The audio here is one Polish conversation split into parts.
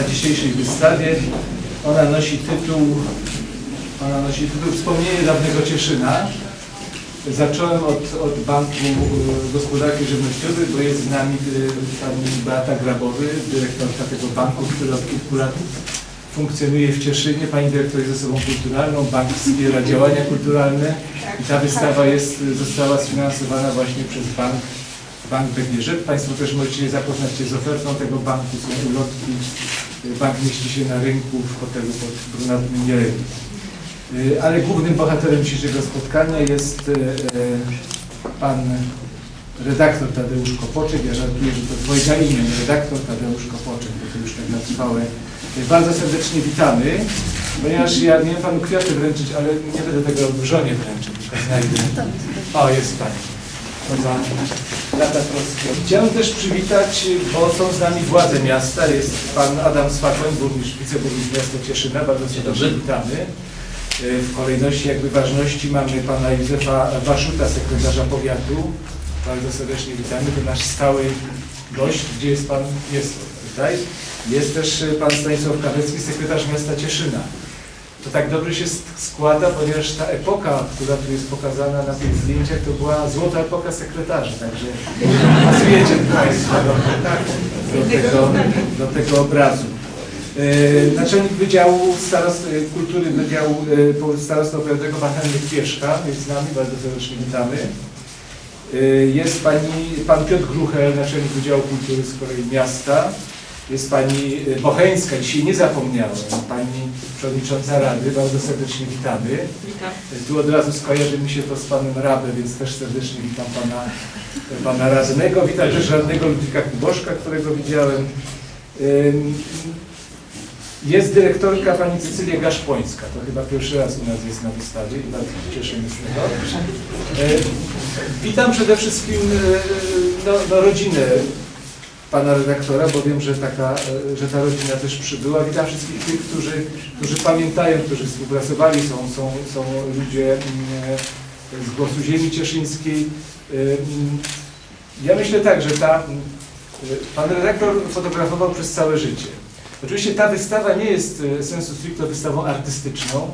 na dzisiejszej wystawie. Ona nosi tytuł, ona nosi tytuł Wspomnienie dawnego Cieszyna. Zacząłem od, od Banku y, Gospodarki Żywnościowej, bo jest z nami y, pani Beata Grabowy, dyrektorka tego banku, który od kilku lat funkcjonuje w Cieszynie. Pani dyrektor jest osobą kulturalną, bank wspiera działania kulturalne i ta wystawa jest, została sfinansowana właśnie przez bank, bank BGŻ. Państwo też możecie zapoznać się z ofertą tego banku, są ulotki. Bank mieści się na rynku w hotelu pod Brunatnym Jeleni. Y, Ale głównym bohaterem dzisiejszego spotkania jest y, y, pan redaktor Tadeusz Kopoczek. Ja żartuję, że to dwojga imię, redaktor Tadeusz Kopoczek, bo to już tak na trwałe. Bardzo serdecznie witamy, ponieważ ja miałem panu kwiaty wręczyć, ale nie będę tego w żonie wręczyć, tylko znajdę. O, jest pani. Troski. Chciałem też przywitać, bo są z nami władze miasta. Jest pan Adam Swatłoń, burmistrz, wiceburmistrz miasta Cieszyna. Bardzo serdecznie witamy. Y, W kolejności jakby ważności mamy pana Józefa Waszuta, sekretarza powiatu. Bardzo serdecznie witamy. To nasz stały gość. Gdzie jest pan? Jest tutaj. Jest też y, pan Stanisław Kawecki, sekretarz miasta Cieszyna. To tak dobrze się sk- składa, ponieważ ta epoka, która tu jest pokazana na tych zdjęciach, to była złota epoka sekretarzy, także pasujecie Państwo do, do, tego, do tego obrazu. E, Naczelnik Wydziału Starost, e, Kultury Wydziału po- Starostwa Powiatowego Pan Henryk Pieszka jest z nami, bardzo serdecznie witamy. Jest pani, pan Piotr Gruchel, Naczelnik Wydziału Kultury z kolei miasta. Jest pani e, Bocheńska, dzisiaj nie zapomniałem, pani przewodnicząca Rady, bardzo serdecznie witamy. Witam. Tu od razu skojarzy mi się to z panem Rabem, więc też serdecznie witam pana, pana radnego. Witam też radnego Ludwika Kuboszka, którego widziałem. Jest dyrektorka pani Cecylia Gaszpońska. To chyba pierwszy raz u nas jest na wystawie i bardzo się cieszymy z tego. Witam przede wszystkim y, no, no, rodzinę pana redaktora, bo wiem, że, taka, e, że ta rodzina też przybyła. Witam wszystkich tych, którzy, którzy pamiętają, którzy współpracowali, są, są, są ludzie mm, e, z Głosu Ziemi Cieszyńskiej. Ja myślę tak, że ta, e, pan redaktor fotografował przez całe życie. Oczywiście ta wystawa nie jest sensu stricto wystawą artystyczną.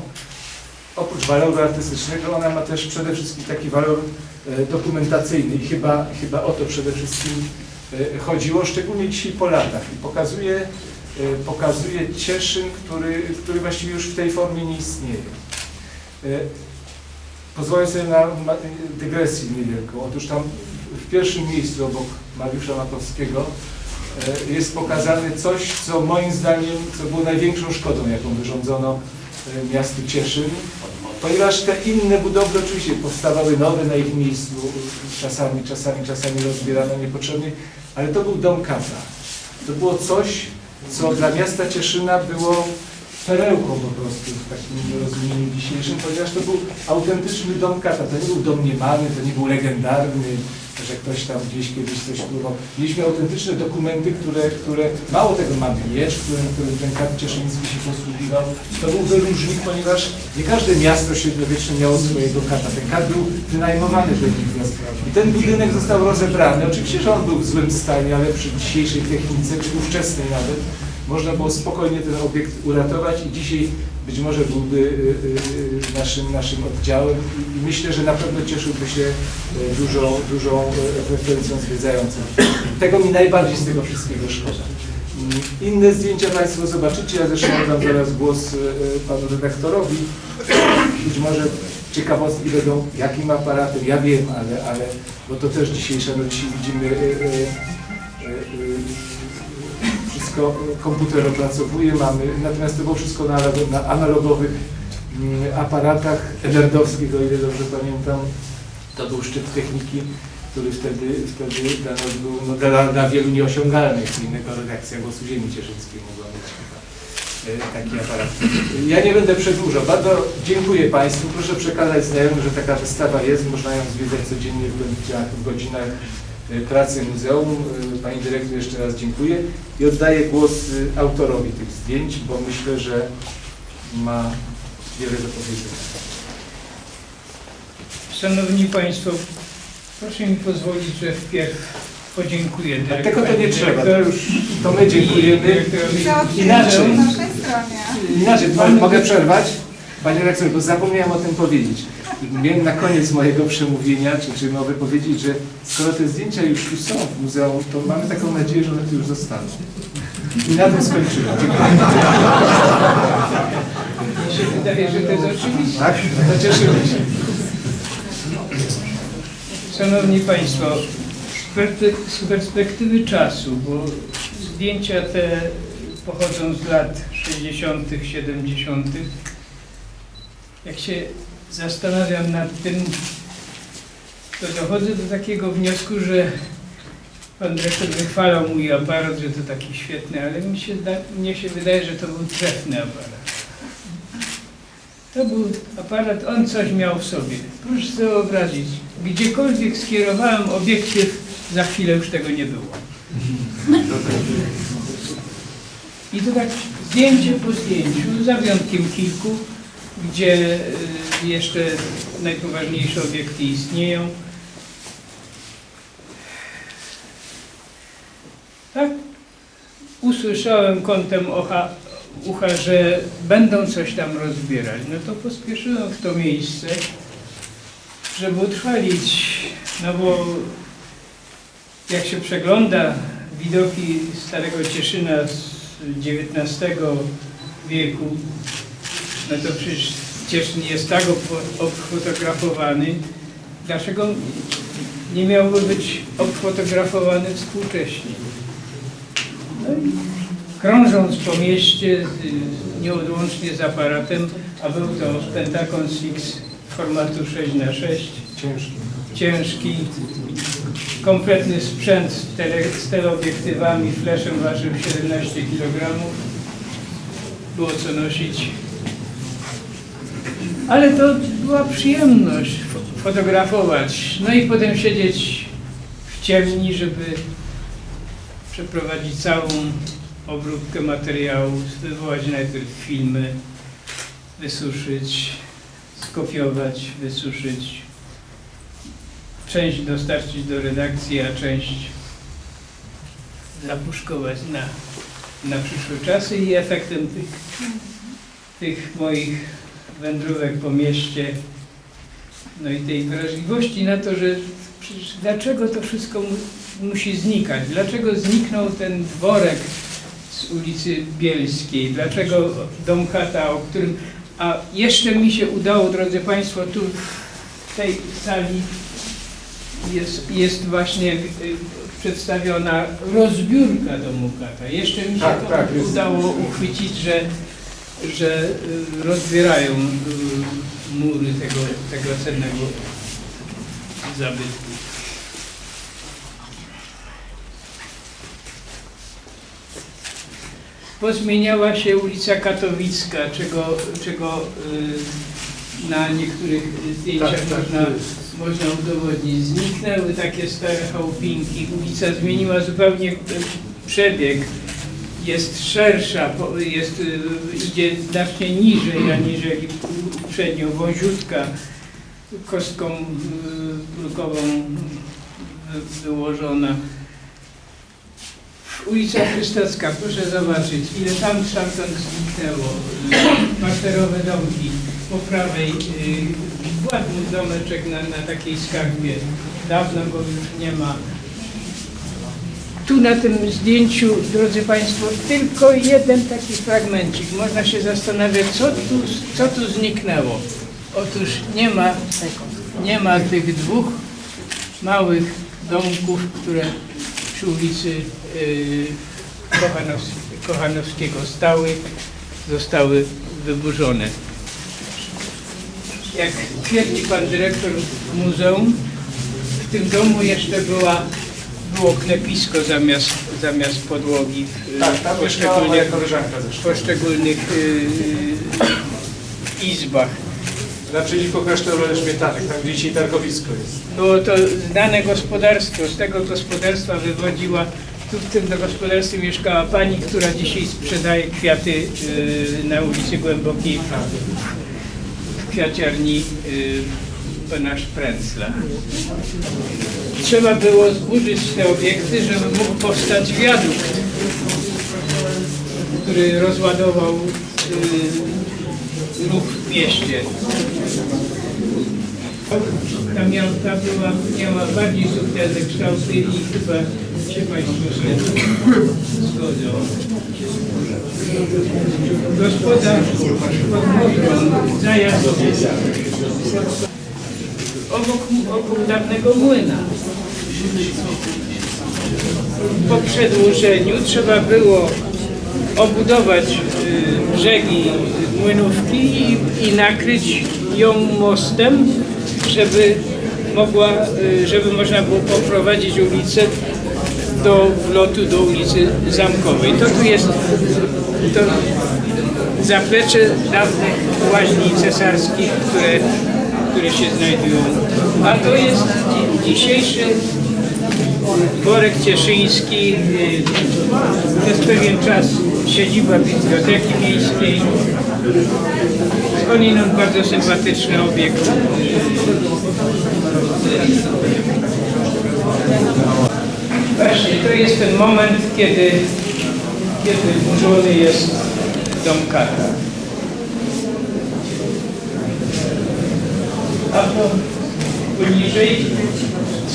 Oprócz waloru artystycznego ona ma też przede wszystkim taki walor dokumentacyjny i chyba, chyba o to przede wszystkim chodziło, szczególnie dzisiaj po latach i pokazuje, e, pokazuje Cieszyn, który, który właściwie już w tej formie nie istnieje. E, Pozwolę sobie na dygresję niewielką. Otóż tam w pierwszym miejscu obok Mariusza Matowskiego e, jest pokazane coś, co moim zdaniem co było największą szkodą, jaką wyrządzono e, miastu Cieszyn, ponieważ te inne budowle oczywiście powstawały nowe na ich miejscu, czasami, czasami, czasami rozbierano niepotrzebnie, ale to był dom kata. To było coś, co dla miasta Cieszyna było perełką po prostu w takim rozumieniu dzisiejszym, ponieważ to był autentyczny dom kata. To nie był dom niemany, to nie był legendarny, że ktoś tam gdzieś kiedyś coś próbował. Mieliśmy autentyczne dokumenty, które, które mało tego mamy miecz, którym, którym ten kat cieszyński się posługiwał. To był wyróżnik, ponieważ nie każde miasto średniowieczne miało swojego kata. Ten kat był wynajmowany do nich. I ten budynek został rozebrany. Oczywiście, że on był w złym stanie, ale przy dzisiejszej technice, czy ówczesnej nawet, można było spokojnie ten obiekt uratować i dzisiaj być może byłby y, y, y, naszym, naszym oddziałem i- myślę, że na pewno cieszyłby się y, dużą, dużą y, frekwencją zwiedzającą. Tego mi najbardziej z tego wszystkiego szkoda. Mm, Inne zdjęcia Państwo zobaczycie, ja zresztą oddam zaraz głos y, Panu redaktorowi. Być może ciekawostki będą jakim aparatem, ja wiem, ale, ale bo to też dzisiejsze, no dzisiaj widzimy wszystko komputer opracowuje, mamy, natomiast to było wszystko na, na analogowych mm, aparatach enerdowskich, o ile dobrze pamiętam. To był szczyt techniki, który wtedy, wtedy dla nas był no, dla, dla wielu nieosiągalny, innego redakcja Głosu Ziemi Cieszyńskiej mogła mieć e, taki aparat. Ja nie będę przedłużał. Bardzo dziękuję Państwu. Proszę przekazać znajomym, że taka wystawa jest. Można ją zwiedzać codziennie w godzinach, w godzinach pracy muzeum. E, Pani dyrektor jeszcze raz dziękuję i oddaję głos e, autorowi tych zdjęć, bo myślę, że ma wiele do powiedzenia. Szanowni Państwo, proszę mi pozwolić, że wpierw podziękuję A tego to nie trzeba, to dyrektor już to my dziękujemy. Inaczej. Inaczej, mo- mogę przerwać? Panie redaktorze, bo zapomniałem o tym powiedzieć. Miałem na koniec mojego przemówienia, czy, czy mowy powiedzieć, że skoro te zdjęcia już tu są w muzeum, to mamy taką nadzieję, że one tu już zostaną. I na tym skończyłem. Dziękuję. Mi się wydaje, że to jest oczywiste. Tak? To cieszymy się. Szanowni Państwo, z perspektywy czasu, bo zdjęcia te pochodzą z lat 60., 70., jak się zastanawiam nad tym, to dochodzę do takiego wniosku, że Pan dyrektor wychwalał mój aparat, że to taki świetny, ale mi się, mnie się wydaje, że to był trefny aparat. To był aparat, on coś miał w sobie. Proszę sobie wyobrazić, gdziekolwiek skierowałem obiektyw, za chwilę już tego nie było. I to tak zdjęcie po zdjęciu, za wyjątkiem kilku, gdzie y, jeszcze najpoważniejsze obiekty istnieją. Tak, usłyszałem kątem ocha, ucha, że będą coś tam rozbierać. No to pospieszyłem w to miejsce, żeby utrwalić, no bo jak się przegląda widoki Starego Cieszyna z XIX wieku, no to przecież Cieszyn jest tak obfotografowany, dlaczego nie miałby być obfotografowany współcześnie? No i krążąc po mieście y, nieodłącznie z aparatem, a był to Pentacon Six formatu 6 na 6 Ciężki. ciężki, kompletny sprzęt z, tele, z teleobiektywami, flashem ważył 17 kg. Było co nosić. Ale to była przyjemność fo- fotografować. No i potem siedzieć w ciemni, żeby przeprowadzić całą obróbkę materiału, wywołać najpierw filmy, wysuszyć, skopiować, wysuszyć, część dostarczyć do redakcji, a część zapuszkować na, na przyszłe czasy i efektem tych, tych moich wędrówek po mieście, no i tej wrażliwości na to, że dlaczego to wszystko mu, musi znikać? Dlaczego zniknął ten dworek z ulicy Bielskiej? Dlaczego dom Kata, o którym... A jeszcze mi się udało, drodzy Państwo, tu w tej sali jest, jest właśnie y, przedstawiona rozbiórka domu Kata. Jeszcze mi się Tak, to tak, jest. udało uchwycić, że, że y, rozbierają y, mury tego, tego cennego zabytku. Pozmieniała się ulica Katowicka, czego, czego y, na niektórych zdjęciach Tak, tak, można, można udowodnić. Zniknęły takie stare chałupinki, ulica zmieniła zupełnie przebieg. Jest szersza, jest, y, idzie znacznie niżej aniżeli uprzednio, wąziutka, kostką y, brukową y, wyłożona. Ulica Krystacka, proszę zobaczyć, ile tam stamtąd zniknęło. Parterowe domki po prawej, ładny domeczek na, na takiej skarbie. Dawno go już nie ma. Tu na tym zdjęciu, drodzy Państwo, tylko jeden taki fragmencik. Można się zastanawiać, co tu, co tu zniknęło. Otóż nie ma, nie ma tych dwóch małych domków, które przy ulicy y, Kochanows- Kochanowskiego stały, zostały wyburzone. Jak twierdzi pan dyrektor muzeum, w tym domu jeszcze była, było klepisko zamiast, zamiast podłogi w, Tak, tam poszczególnych, w poszczególnych y, izbach. Naprzeciwko klasztoru Elżbietanek, tam gdzie dzisiaj targowisko jest. Było to znane gospodarstwo. Z tego gospodarstwa wywodziła, tu w tym gospodarstwie mieszkała pani, która dzisiaj sprzedaje kwiaty y, na ulicy Głębokiej w kwiaciarni y, pana Szpręcla. trzeba było zburzyć te obiekty, żeby mógł powstać wiadukt, który rozładował y, ruch w mieście. Ta miałka była, miała bardziej subtelne kształty i chyba się Państwo zgodzą. Gospodarz pod Modrą, zajazd obok, obok dawnego młyna. Po przedłużeniu trzeba było obudować y, brzegi młynówki i, i nakryć ją mostem, żeby mogła, y, żeby można było poprowadzić ulicę do wlotu do ulicy Zamkowej. To tu jest to zaplecze dawnych łaźni cesarskich, które, które się znajdują. A to jest dzi- dzisiejszy Worek Cieszyński, przez pewien czas siedziba Biblioteki Miejskiej. Skądinąd bardzo sympatyczny obiekt. Właśnie to jest ten moment, kiedy, kiedy burzony jest dom kata. A po poniżej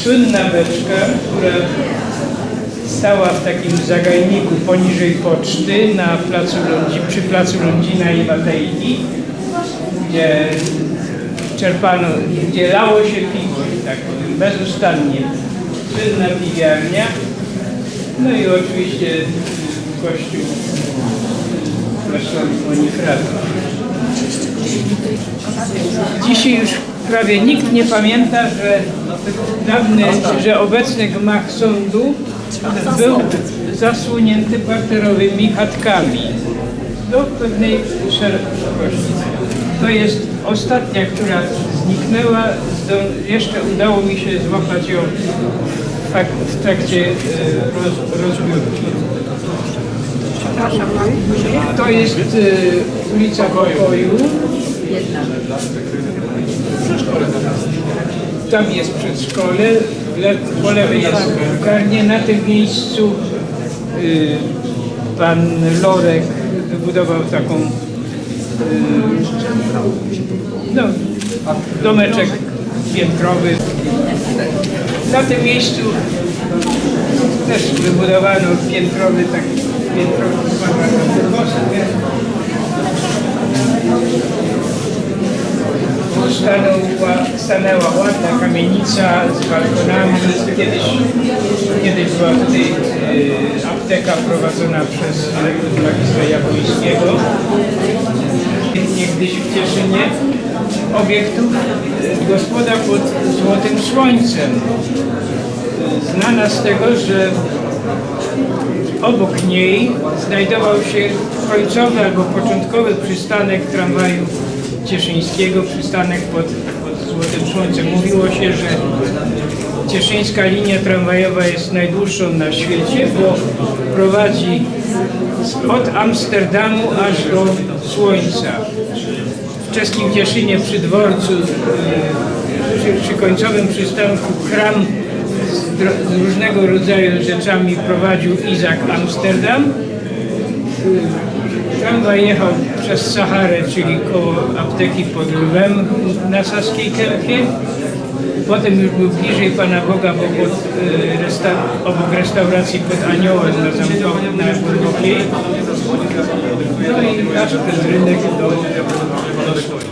słynna beczka, która stała w takim zagajniku poniżej poczty na placu Lądzi, przy placu Lądzina i Matejki, gdzie czerpano, gdzie lało się piwo, tak powiem, bezustannie. Słynna piwiarnia, no i oczywiście kościół klasztoru Monifratów. Dzisiaj już prawie nikt nie pamięta, że dawny, że obecny gmach sądu był zasłonięty parterowymi chatkami do pewnej szerokości. To jest ostatnia, która zniknęła. Jeszcze udało mi się złapać ją w, trakcie e, roz, rozbioru. To jest e, ulica Pokoju. Tam jest przedszkole, po lewej jest drukarnia. Na tym miejscu y, pan Lorek wybudował taką y, no, domeczek piętrowy. Na tym miejscu też wybudowano piętrowy taki piętrowy stanęła, ładna kamienica z balkonami. Kiedyś, kiedyś była tutaj e, apteka prowadzona przez magistra Jabłońskiego. Niegdyś w Cieszynie obiektów e, gospoda pod złotym słońcem. Znana z tego, że obok niej znajdował się końcowy albo początkowy przystanek tramwaju cieszyńskiego, przystanek pod, Słońcem. Mówiło się, że cieszyńska linia tramwajowa jest najdłuższą na świecie, bo prowadzi od Amsterdamu aż do Słońca. W czeskim Cieszynie przy dworcu, e, przy, przy końcowym przystanku kram z różnego rodzaju rzeczami prowadził Izak Amsterdam. Tramwaj jechał przez Saharę, czyli koło apteki pod Lwem na Saskiej Kępie. Potem już był bliżej Pana Boga, bo pod, y, resta, obok restauracji pod Aniołem na Zamkow, na. No i aż przez rynek do, do.